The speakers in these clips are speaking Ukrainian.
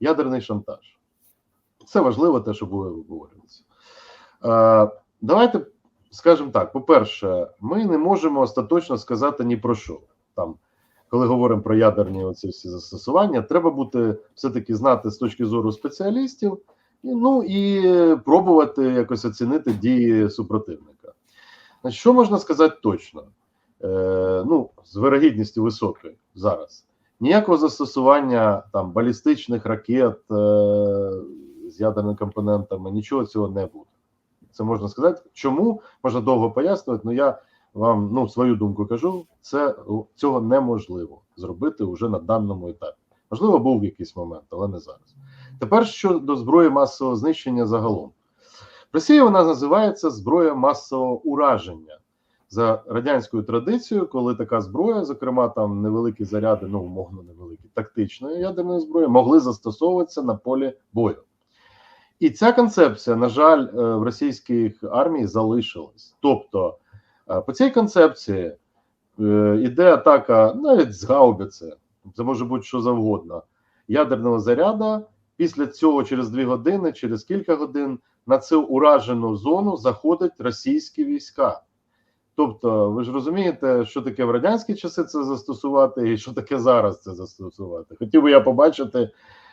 ядерний шантаж. Це важливо, те, що буде обговорюватися. Е, давайте скажемо так: по-перше, ми не можемо остаточно сказати ні про що. Там, коли говоримо про ядерні оці всі застосування, треба бути все-таки знати з точки зору спеціалістів, ну і пробувати якось оцінити дії супротивника. Що можна сказати точно? Е, ну, з вирогідністю високою зараз. Ніякого застосування там балістичних ракет е, з ядерними компонентами, нічого цього не буде. Це можна сказати. Чому можна довго пояснювати, але я вам ну, свою думку кажу: це цього неможливо зробити вже на даному етапі. Можливо, був якийсь момент, але не зараз. Тепер щодо зброї масового знищення загалом. В Росії вона називається зброя масового ураження за радянською традицією, коли така зброя, зокрема там невеликі заряди, ну умовно невеликі тактичної ядерної зброї, могли застосовуватися на полі бою. І ця концепція, на жаль, е, в російській армії залишилась. Тобто, е, по цій концепції е, іде атака навіть з гаубиці, це може бути що завгодно, ядерного заряду. Після цього, через дві години, через кілька годин, на цю уражену зону заходять російські війська. Тобто, ви ж розумієте, що таке в радянські часи це застосувати, і що таке зараз це застосувати. Хотів би я побачити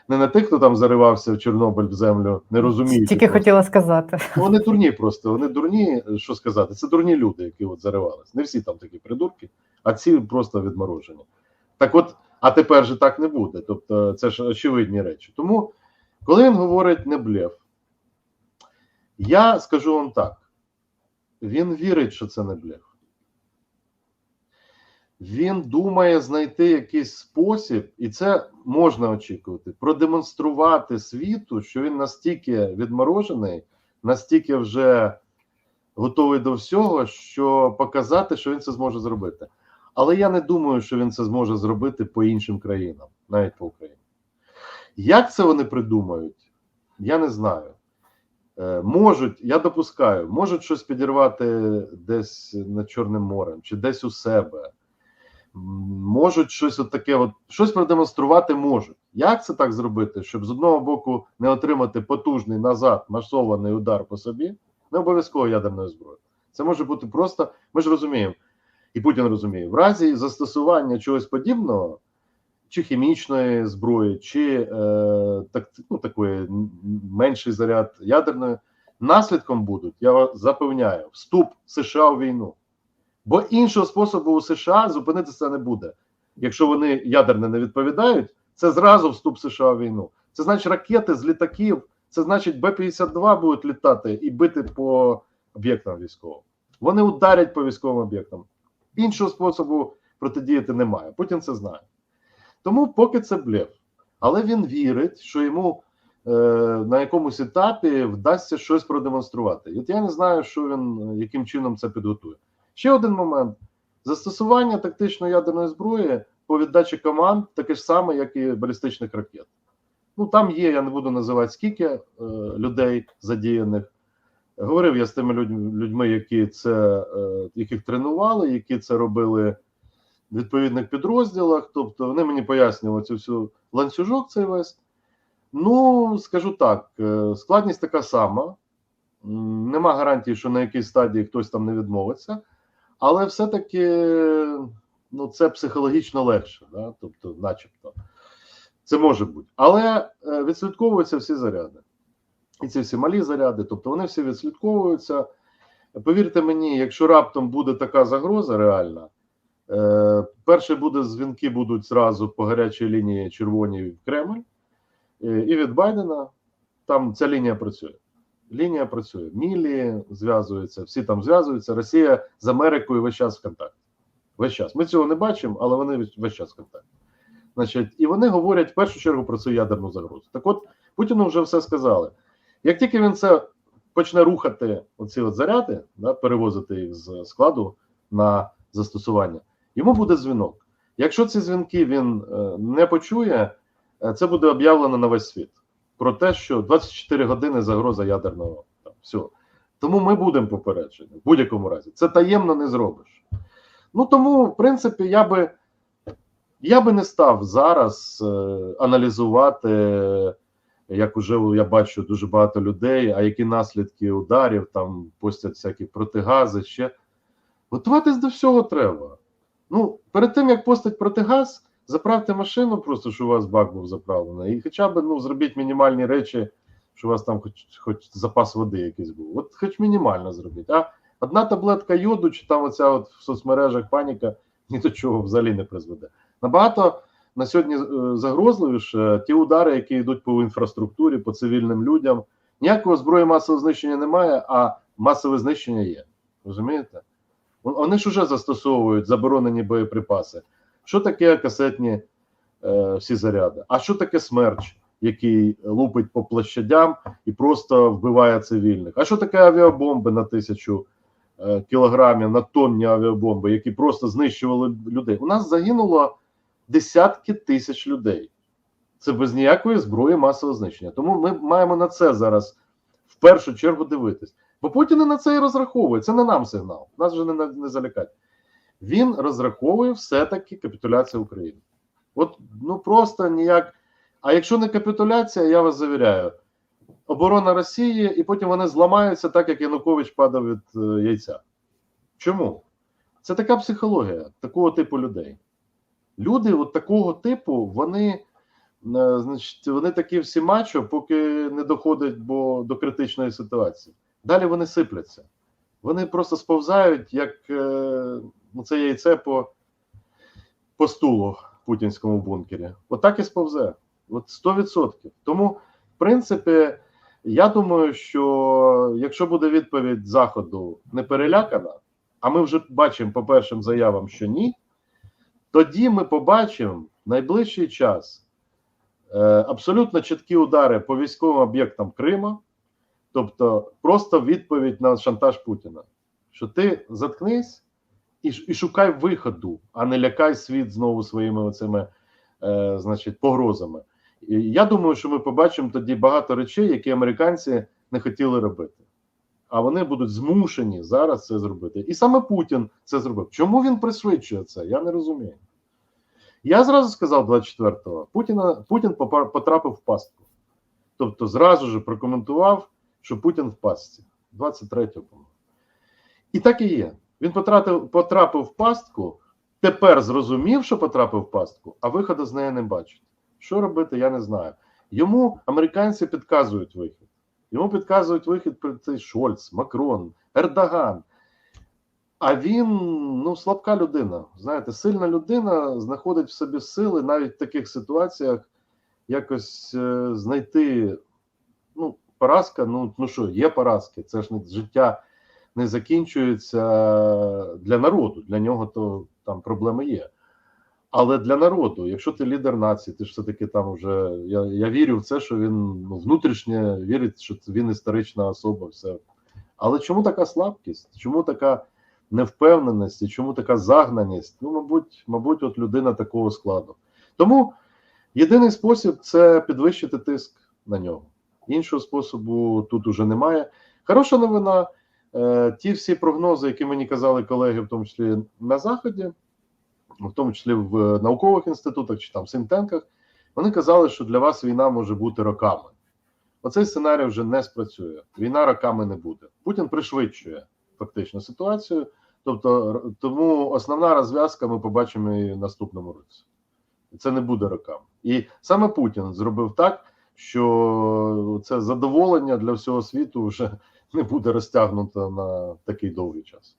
не на тих, хто там заривався в Чорнобиль в землю, не розуміючи. Тільки просто. хотіла сказати. Ну, Вони дурні просто. Вони дурні, що сказати. Це дурні люди, які от заривались. Не всі там такі придурки, а ці просто відморожені. Так от, а тепер же так не буде. Тобто, це ж очевидні речі. Тому, коли він говорить не блеф, я скажу вам так: він вірить, що це не блеф. Він думає знайти якийсь спосіб, і це можна очікувати, продемонструвати світу, що він настільки відморожений, настільки вже готовий до всього, що показати, що він це зможе зробити. Але я не думаю, що він це зможе зробити по іншим країнам, навіть по Україні. Як це вони придумають, я не знаю. Е, можуть, я допускаю, можуть щось підірвати десь над Чорним морем чи десь у себе. Можуть щось от таке, от, щось продемонструвати можуть. Як це так зробити, щоб з одного боку не отримати потужний назад масований удар по собі, не обов'язково ядерною зброєю. Це може бути просто, ми ж розуміємо, і Путін розуміє, в разі застосування чогось подібного, чи хімічної зброї, чи е, так, ну, такої менший заряд ядерної, наслідком будуть, я вас запевняю, вступ США у війну. Бо іншого способу у США зупинитися не буде. Якщо вони ядерне не відповідають, це зразу вступ США в війну. Це значить ракети з літаків, це значить Б-52 будуть літати і бити по об'єктам військовим. Вони ударять по військовим об'єктам. Іншого способу протидіяти немає. Путін це знає. Тому поки це блеф. Але він вірить, що йому е, на якомусь етапі вдасться щось продемонструвати. От я не знаю, що він яким чином це підготує. Ще один момент: застосування тактичної ядерної зброї по віддачі команд таке ж саме, як і балістичних ракет. Ну там є, я не буду називати скільки е, людей задіяних. Говорив я з тими людьми, які це, е, яких тренували, які це робили відповідних підрозділах. Тобто вони мені пояснювали цю всю ланцюжок цей весь. Ну, скажу так, е, складність така сама. Нема гарантії, що на якійсь стадії хтось там не відмовиться, але все-таки ну, це психологічно легше, да? тобто, начебто, це може бути. Але е, відслідковуються всі заряди. І ці всі малі заряди, тобто вони всі відслідковуються. Повірте мені, якщо раптом буде така загроза реальна, е, перші буде дзвінки будуть зразу по гарячій лінії червоній в Кремль, е, і від Байдена там ця лінія працює. Лінія працює. Мілі зв'язуються, всі там зв'язуються. Росія з Америкою весь час в контакті. Весь час. Ми цього не бачимо, але вони весь час в контакті. Значить, і вони говорять в першу чергу про цю ядерну загрозу. Так от Путіну вже все сказали. Як тільки він це почне рухати, оці от заряди, да, перевозити їх з складу на застосування, йому буде дзвінок. Якщо ці дзвінки він е, не почує, е, це буде об'явлено на весь світ про те, що 24 години загроза ядерного там, всього. Тому ми будемо попереджені в будь-якому разі. Це таємно не зробиш. Ну тому, в принципі, я би Я би не став зараз е, аналізувати, як уже я бачу дуже багато людей, а які наслідки ударів, там постять всякі протигази ще. Готуватись до всього треба. Ну, перед тим як постать протигаз, заправте машину, просто що у вас бак був заправлений, і хоча б ну, зробіть мінімальні речі, що у вас там хоч, хоч запас води якийсь був. От хоч мінімально зробіть. А одна таблетка йоду, чи там оця от в соцмережах паніка ні до чого взагалі не призведе. Набагато на сьогодні е, загрозливіше ті удари, які йдуть по інфраструктурі, по цивільним людям. Ніякого зброї масового знищення немає, а масове знищення є. Розумієте? Вон- Вони ж вже застосовують заборонені боєприпаси. Що таке касетні е, всі заряди? А що таке смерч, який лупить по площадям і просто вбиває цивільних? А що таке авіабомби на тисячу е, кілограмів, на тонні авіабомби, які просто знищували людей? У нас загинуло десятки тисяч людей. Це без ніякої зброї масового знищення. Тому ми маємо на це зараз в першу чергу дивитись. Бо Путін на це і розраховує. Це не нам сигнал. Нас вже не, не залякать. Він розраховує все-таки капітуляцію України. От ну просто ніяк. А якщо не капітуляція, я вас завіряю, оборона Росії, і потім вони зламаються так, як Янукович падав від е, яйця. Чому? Це така психологія такого типу людей. Люди от такого типу, вони, е, значить, вони такі всі мачо, поки не доходять бо, до критичної ситуації. Далі вони сипляться. Вони просто сповзають, як е, ну, це яйце по, по стулу в путінському бункері. Отак і сповзе. От 100%. Тому, в принципі, я думаю, що якщо буде відповідь Заходу не перелякана, а ми вже бачимо по першим заявам, що ні, тоді ми побачимо в найближчий час е, абсолютно чіткі удари по військовим об'єктам Крима, тобто просто відповідь на шантаж Путіна, що ти заткнись і, і шукай виходу, а не лякай світ знову своїми оцими, е, значить, погрозами. І я думаю, що ми побачимо тоді багато речей, які американці не хотіли робити. А вони будуть змушені зараз це зробити. І саме Путін це зробив. Чому він пришвидшує це? Я не розумію. Я зразу сказав 24-го, Путіна, Путін потрапив в пастку. Тобто, зразу ж прокоментував, що Путін в пастці. 23-го. І так і є. Він потрапив, потрапив в пастку, тепер зрозумів, що потрапив в пастку, а виходу з неї не бачить. Що робити, я не знаю. Йому американці підказують вихід. Йому підказують вихід цей Шольц, Макрон, Ердоган. А він ну слабка людина. Знаєте, сильна людина знаходить в собі сили навіть в таких ситуаціях якось е, знайти. Ну, поразка, ну, ну що, є поразки. Це ж не життя не закінчується для народу. Для нього то там проблеми є. Але для народу, якщо ти лідер нації, ти ж все-таки там вже. Я, я вірю в це, що він ну, внутрішньо вірить, що він історична особа. Все. Але чому така слабкість? Чому така невпевненість? І чому така загнаність? Ну, мабуть, мабуть, от людина такого складу. Тому єдиний спосіб це підвищити тиск на нього. Іншого способу тут уже немає. Хороша новина. Е, ті всі прогнози, які мені казали колеги, в тому числі на Заході, в тому числі в наукових інститутах чи там синтенках, вони казали, що для вас війна може бути роками. Оцей сценарій вже не спрацює. Війна роками не буде. Путін пришвидшує фактично ситуацію. Тобто, тому основна розв'язка ми побачимо і в наступному році. Це не буде роками. І саме Путін зробив так, що це задоволення для всього світу вже не буде розтягнуто на такий довгий час.